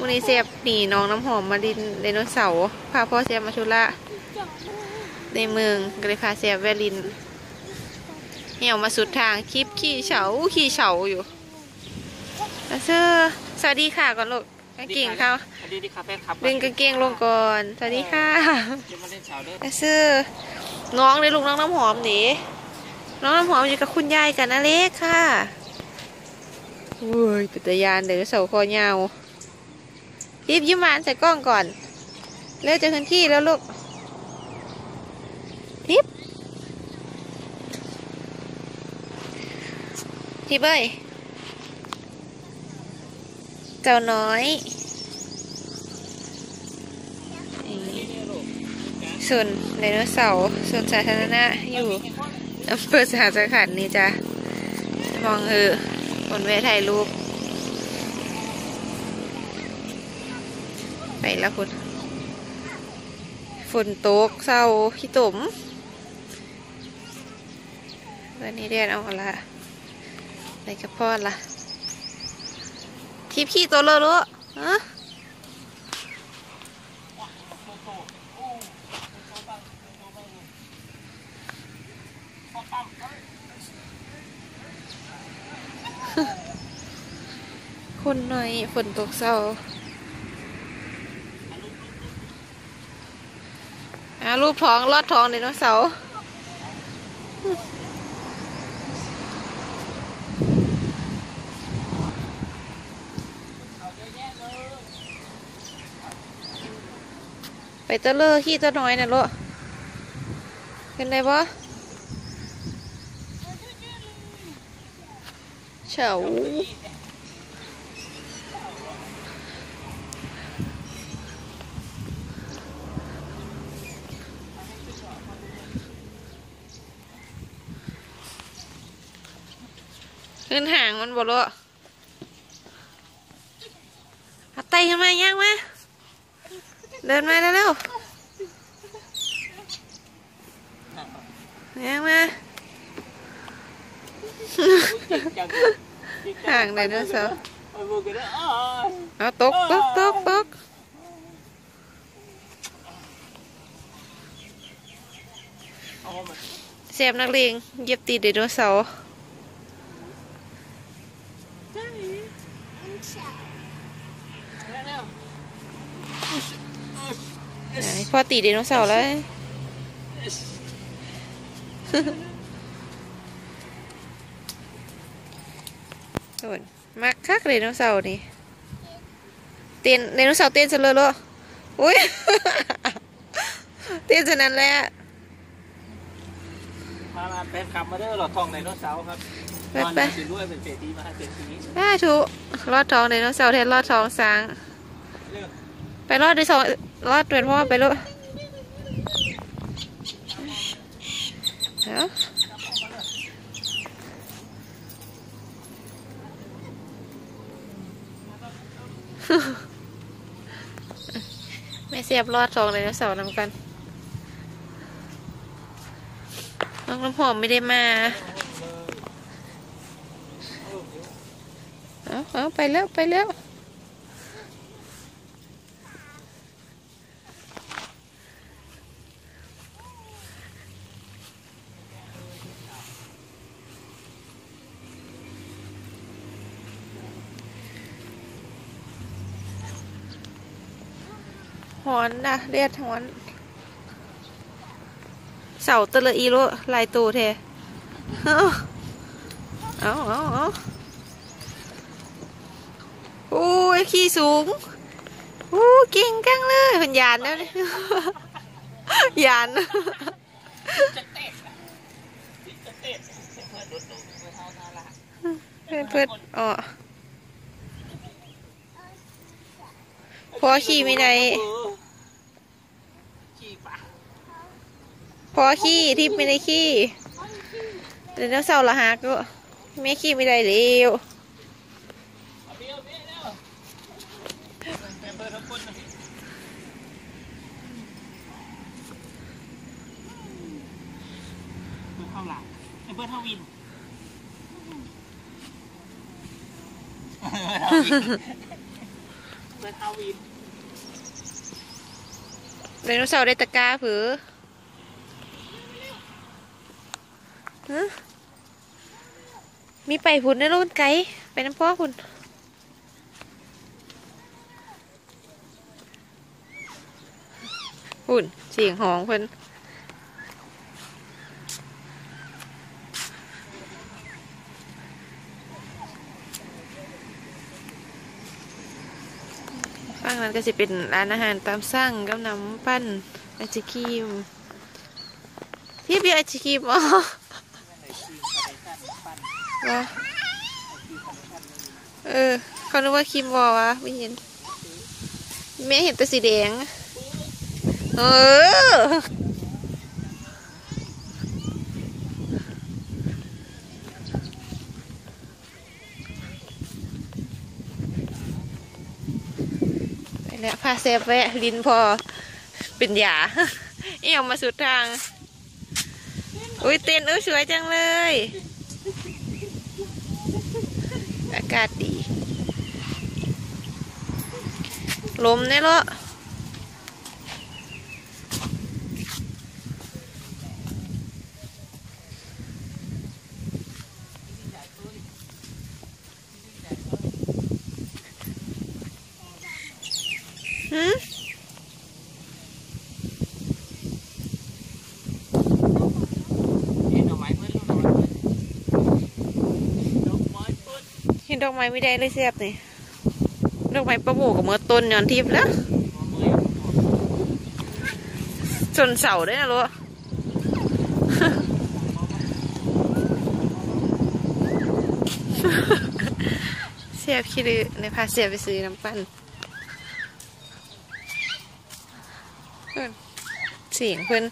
วันนี้เสียบหนีน้องน้ำหอมมาดินไดโนเสาร์พาพ่อเสียบมาชุระในเมืองก็เลยพาเสียบแวลินเหี่ยวมาสุดทางคลิปขี่เฉาขี่เฉาอยู่แล้วเสื้อสวัสดีค่ะก่อนลูกกางเกงเขาสวัสดีครับแฟนครับดึงกางเกงลงก่อนสวัสดีค่ะเดี๋ยวมาเล่นเช้าเด้อแล้วเสื้อน้องเลยลูกน้องน้ำหอมหนีน้องน้ำหอมอยู่กับคุณยายกันนะเล็กค่ะอุ้ยตุตยานเดี๋ยวเสาร์คอยาว รีบยิ้มหวานใส่กล้องก่อน เร็วจะขึ้นที่แล้วลูกทิปทิปเอ้ยเจ้าน้อย ส่วนไดโนเสาร์ส่วนสาธารณะอยู่อำเภอสหสขันนี่จ้ะมองเออคนแวะถ่ายรูป ไปแล้วคุณฝนตกเศร้าขี้ตุ่มวันนี้เรียนเอาละไปกับพ่อละทิพขี้ตัวเลอะรู้ฮะคนหน่อยฝนตกเศร้า อ่ารูปท้องลอดท้องไดโนเสาร์ไปตัวเลอขี้ตัวน้อยนะลูกเป็นไรบ่เฉา ขึ้นห่างมันบ่ลูกเอาไตขึ้นมาย่างมาเดินมาเร็วๆย่างมาห่างไดโนเสาร์โอ้ยบุกกันแล้วอ๋อเอาตกตกตกตกเอามาเสียบนักเลงเหยียบตีนไดโนเสาร์ไหน พ่อตีไดโนเสาร์แล้ว โดนมักคักไดโนเสาร์นี่ เต้นไดโนเสาร์เต้นซะเลยเหรออุ้ย เต้นซะนั้นแหละมามาแฟนคลับมาเด้อหลอดทองไดโนเสาร์ครับไปตอนไปนี้สิด้วยเป็นเศรษฐีมหาเศรษฐีสาธุรอดทองไดโนเสาร์แทนรอดทองสางเรื่อง ไปรอดด้วยสองรอดเป็นพ่อไปลูกเอาแม่เสียบรอดทองไดโนเสาร์นำกันน้องน้ำหอมไม่ได้มาเอาเอาไปแล้วไปแล้ว หอนนะเรียดหอน เสาตะละอีโรลายตูเทเอาเอาเอาอโอ้ยขี้สูงโอ้เก่งจังเลยเป็นยานแล้วเนี่ยยานเพื่อนเพื่อนอนเพื่อนอ๋อ พอขี่ไม่ได้ขี่ไปพอขี้ที่ไม่ได้ขี้ไดโนเสาละหักก็แม่ขี้ไม่ได้เร็วเอาเบี้ยวเบี้ยวแล้วเป็นเบอร์ทั้งคนนะเบอร์เข้าหลังเบอร์เทวิน ไปเข้าวินไดโนเสาร์ได้ตะกร้าผือฮะมีไปพุ่นนะลูกไกลไปน้ำพ่อคุณหุ่นเสียงหองเพิ่น นั้นก็จะเป็นร้านอาหารตามสั่งกับน้ำปั้นไอศครีมที่มีไอศครีมอ๋อวะเออเขานึกว่าครีมวอวะไม่เห็นแม่เห็นแต่สีแดง เออ ไปแล้วพาเซฟแวะลินพอเป็นหยาเอี่ยวมาสุดทาง อุ้ยเต้นอุ้ยสวยจังเลย อากาศดี ลมเนี่ยเหรอหืม เห็นดอกไม้เพิ่นดอกไม้เพิ่นดอกไม้เพิ่ นเห็นดอกไม้ไม่ได้เลยเสียบนี่ดอกไม้ประโบกับเมื่อต้นย้อนทิพย์แล้วหัวมือจนเสาได้นะลูกเสียบขี้ดือในพาเสียบไปซื้อน้ำปั้นเพิ่นเสียงเพิ่อน